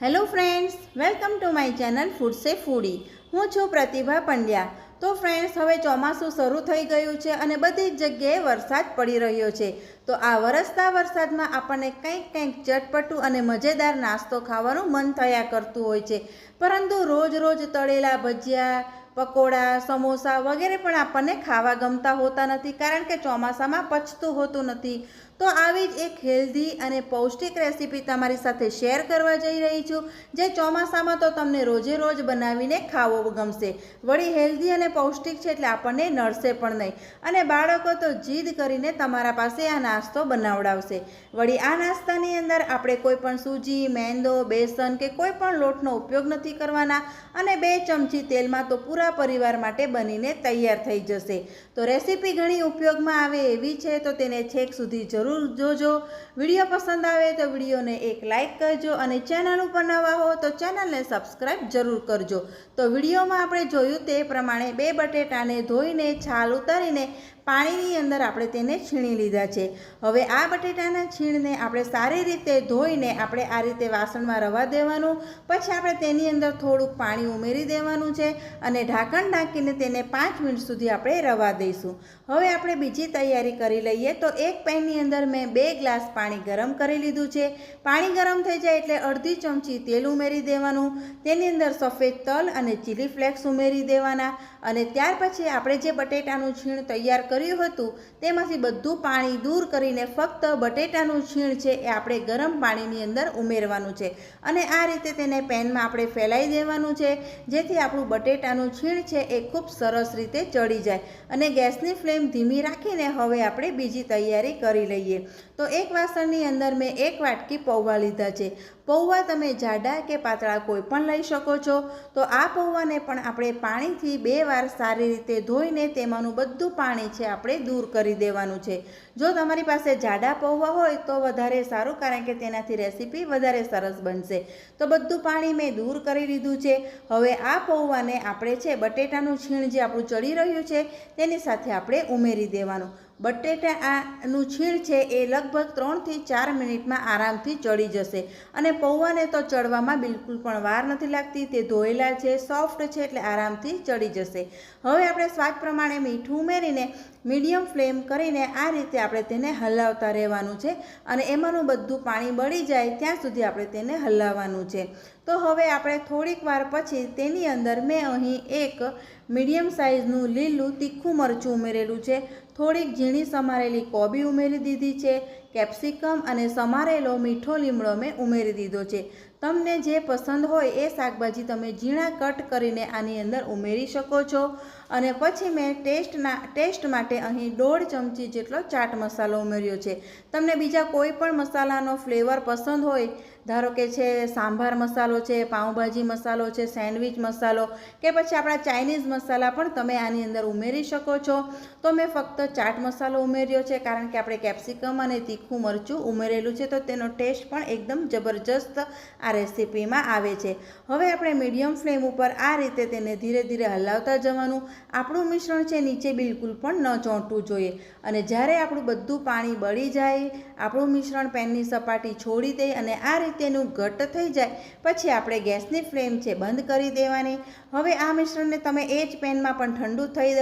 Hello friends, welcome to my channel food સે foodie હું છું પ્રતિભા પંડ્યા. તો ફ્રેન્ડ્સ, હવે ચોમાસું શરૂ થઈ ગયું છે અને બધી જ જગ્યાએ વરસાદ પડી રહ્યો છે. તો આ વરસતા વરસાદમાં આપણને કંઈક કંઈક ચટપટું અને મજેદાર નાસ્તો ખાવાનું મન થયા કરતું હોય છે. પરંતુ રોજ રોજ તળેલા ભજીયા, પકોડા, સમોસા વગેરે પણ આપણને ખાવા ગમતા હોતા નથી કારણ કે ચોમાસામાં પચતું હોતું નથી. તો આવી જ એક હેલ્ધી અને પૌષ્ટિક રેસીપી તમારી સાથે શેર કરવા જઈ રહી છું. જે ચોમાસામાં તો તમને રોજે રોજ બનાવીને ખાવો ગમશે. વળી હેલ્ધી અને પૌષ્ટિક છે એટલે આપણને નડશે પણ નહીં. અને બાળકો તો જીદ કરીને તમારા પાસે આ નાસ્તો બનાવડાવશે. વળી આ નાસ્તાની અંદર આપણે કોઈ પણ સૂજી, મેંદો, બેસન કે કોઈ પણ લોટનો ઉપયોગ નથી કરવાના અને બે ચમચી તેલમાં તો પૂરા પરિવાર માટે બનીને તૈયાર થઈ જશે. તો રેસીપી ઘણી ઉપયોગમાં આવે એવી છે તો તેને છેક સુધી જરૂર જોજો. વીડિયો પસંદ આવે તો વિડીયોને એક લાઇક કરજો અને ચેનલ ઉપર નવા હો તો ચેનલને સબસ્ક્રાઈબ જરૂર કરજો. તો વિડીયોમાં આપણે જોયું તે પ્રમાણે બે બટેટાને ધોઈને છાલ ઉતારીને પાણીની અંદર આપણે તેને છીણી લીધા છે. હવે આ બટેટાના છીણને આપણે સારી રીતે ધોઈને આપણે આ રીતે વાસણમાં રવા દેવાનું. પછી આપણે તેની અંદર થોડુંક પાણી ઉમેરી દેવાનું છે અને ઢાંકણ ઢાંકીને તેને પાંચ મિનિટ સુધી આપણે રવા દઈશું. હવે આપણે બીજી તૈયારી કરી લઈએ તો એક પેનની અંદર મેં બે ગ્લાસ પાણી ગરમ કરી લીધું છે. પાણી ગરમ થઈ જાય એટલે અડધી ચમચી તેલ ઉમેરી દેવાનું. તેની અંદર સફેદ તલ અને ચીલી ફ્લેક્સ ઉમેરી દેવાના. અને ત્યાર પછી આપણે જે બટેટાનું છીણ તૈયાર કર્યું હતું, તેમાંથી બધું પાણી દૂર કરીને ફક્ત બટેટાનું છીણ છે એ આપણે ગરમ પાણીની અંદર ઉમેરવાનું છે. અને આ રીતે તેને પેનમાં આપણે ફેલાઈ દેવાનું છે, જેથી આપણું બટેટાનું છીણ છે એ ખૂબ સરસ રીતે ચડી જાય. અને ગેસની ફ્લેમ ધીમી રાખીને હવે આપણે બીજી તૈયારી કરી લઈએ. તો એક વાસણની અંદર મેં એક વાટકી પૌવા લીધા છે. પૌવા તમે જાડા કે પાતળા કોઈ પણ લઈ શકો છો. તો આ પૌવાને પણ આપણે પાણીથી બે વાર સારી રીતે ધોઈને તેમાંનું બધું પાણી છે આપણે દૂર કરી દેવાનું છે. જો તમારી પાસે જાડા પૌવા હોય તો વધારે સારું કારણ કે તેનાથી રેસીપી વધારે સરસ બનશે. તો બધું પાણી મેં દૂર કરી લીધું છે. હવે આ પૌવાને આપણે છે બટેટાનું છીણ જે આપણું ચડી રહ્યું છે તેની સાથે આપણે ઉમેરી દેવાનું. બટેટા આનું છીણ છે એ લગભગ ત્રણથી ચાર મિનિટમાં આરામથી ચડી જશે. અને પૌવાને તો ચડવામાં બિલકુલ પણ વાર નથી લાગતી, તે ધોયેલા છે, સોફ્ટ છે એટલે આરામથી ચડી જશે. હવે આપણે સ્વાદ પ્રમાણે મીઠું ઉમેરીને મીડિયમ ફ્લેમ કરીને આ રીતે આપણે તેને હલાવતા રહેવાનું છે. અને એમાંનું બધું પાણી બળી જાય ત્યાં સુધી આપણે તેને હલાવવાનું છે. તો હવે આપણે થોડીક વાર પછી તેની અંદર મેં અહીં એક મીડિયમ સાઇઝનું લીલું તીખું મરચું ઉમેરેલું છે. થોડીક ઝીણી સમારેલી કોબી ઉમેરી દીધી છે. કેપ્સિકમ અને સમારેલો મીઠો લીમડો મેં ઉમેરી દીધો છે. તમને જે પસંદ હોય એ શાકભાજી તમે ઝીણા કટ કરીને આની અંદર ઉમેરી શકો છો. અને પછી મેં ટેસ્ટના, ટેસ્ટ માટે અહીં દોઢ ચમચી જેટલો ચાટ મસાલો ઉમેર્યો છે. તમને બીજા કોઈ પણ મસાલાનો ફ્લેવર પસંદ હોય, ધારો કે છે સાંભાર મસાલો છે, પાઉંભાજી મસાલો છે, સેન્ડવિચ મસાલો કે પછી આપણા ચાઇનીઝ મસાલા પણ તમે આની અંદર ઉમેરી શકો છો. તો મેં ફક્ત ચાટ મસાલો ઉમેર્યો છે, કારણ કે આપણે કેપ્સિકમ અને તીખું મરચું ઉમેરેલું છે તો તેનો ટેસ્ટ પણ એકદમ જબરજસ્ત આ રેસીપીમાં આવે છે. હવે આપણે મીડિયમ ફ્લેમ ઉપર આ રીતે તેને ધીરે ધીરે હલાવતા જવાનું. આપણું મિશ્રણ છે નીચે બિલકુલ પણ ન ચોંટવું જોઈએ. અને જ્યારે આપણું બધું પાણી બળી જાય, આપણું મિશ્રણ પેનની સપાટી છોડી દે અને આ રીતેનું ઘટ્ટ થઈ જાય, પછી આપણે ગેસની ફ્લેમ છે બંધ કરી દેવાની. હવે આ મિશ્રણને તમે એ જ પેનમાં પણ ઠંડુ થઈ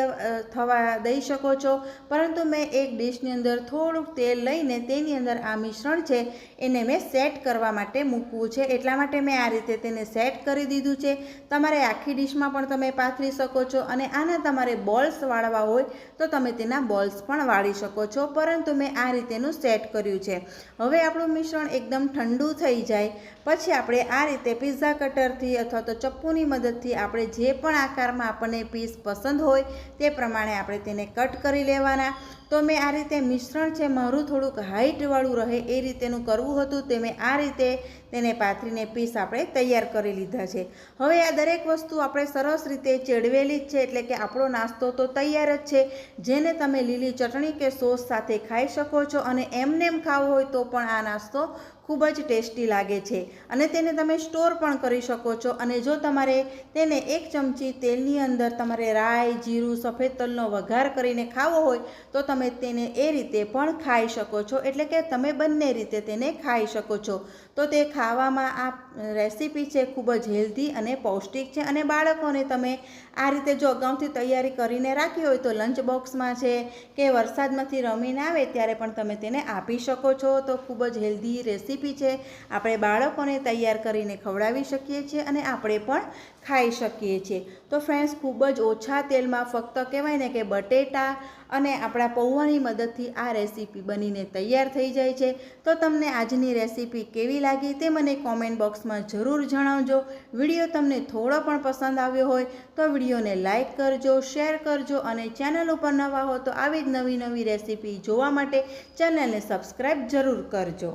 થવા દઈ શકો છો. પરંતુ મેં એક ડીશની અંદર થોડુંક તેલ લઈને તેની અંદર આ મિશ્રણ છે, એને મેં સેટ કરવા માટે મૂકવું છે. એટલા માટે મેં આ રીતે તેને સેટ કરી દીધું છે. તમારે આખી ડીશમાં પણ તમે પાથરી શકો છો અને આના તમારે બોલ્સ વાળવા હોય તો તમે તેના બોલ્સ પણ વાળી શકો છો. પરંતુ મેં આ રીતેનું સેટ કર્યું છે. હવે આપણું મિશ્રણ એકદમ ઠંડુ થઈ જાય. પછી આપણે આ રીતે પિઝા કટરથી અથવા તો ચપ્પુની મદદથી આપણે જે પણ આકારમાં આપણને પીસ પસંદ હોય તે પ્રમાણે આપણે તેને કટ કરી લેવાના. તો મેં આ રીતે મિશ્રણ છે, મારું થોડુંક હાઇટવાળું રહે એ રીતેનું કરવું હતું, તે મેં આ રીતે તેને પાથરીને પીસ આપણે તૈયાર કરી લીધા છે. હવે આ દરેક વસ્તુ આપણે સરસ રીતે ચેડવેલી જ છે, એટલે કે આપણો નાસ્તો તો તૈયાર જ છે. જેને તમે લીલી ચટણી કે સોસ સાથે ખાઈ શકો છો અને એમને એમ ખાવો હોય તો પણ આ નાસ્તો ખૂબ જ ટેસ્ટી લાગે છે. અને તેને તમે સ્ટોર પણ કરી શકો છો. અને જો તમારે તેને એક ચમચી તેલની અંદર તમારે રાઈ, જીરું, સફેદ તલનો વઘાર કરીને ખાવો હોય, તો તમે તેને એ રીતે પણ ખાઈ શકો છો. એટલે કે તમે બંને રીતે તેને ખાઈ શકો છો. તો તે ખાવામાં આ રેસીપી છે ખૂબ જ હેલ્ધી અને પૌષ્ટિક છે અને બાળકોને તમે આ રીતે જો અગાઉથી તૈયારી કરીને રાખી હોય તો લંચ બોક્સમાં છે કે વરસાદમાંથી રમીને આવે ત્યારે પણ તમે તેને આપી શકો છો. તો ખૂબ જ હેલ્ધી રેસીપી છે. આપણે બાળકોને તૈયાર કરીને ખવડાવી શકીએ છીએ અને આપણે પણ ખાઈ શકીએ છીએ. તો ફ્રેન્ડ્સ ખૂબ જ ઓછા તેલમાં ફક્ત કહેવાય ને કે બટેટા અને આપણા પૌવાની મદદથી આ રેસીપી બનીને તૈયાર થઈ જાય છે. તો તમને આજની રેસીપી કેવી લાગી તે મને કોમેન્ટ બોક્સમાં જરૂર જણાવજો. વીડિયો તમને થોડો પણ પસંદ આવ્યો હોય તો વિડીયોને લાઇક કરજો શેર કરજો અને ચેનલ ઉપર નવા હો તો આવી જ નવી નવી રેસીપી જોવા માટે ચેનલને સબસ્ક્રાઈબ જરૂર કરજો.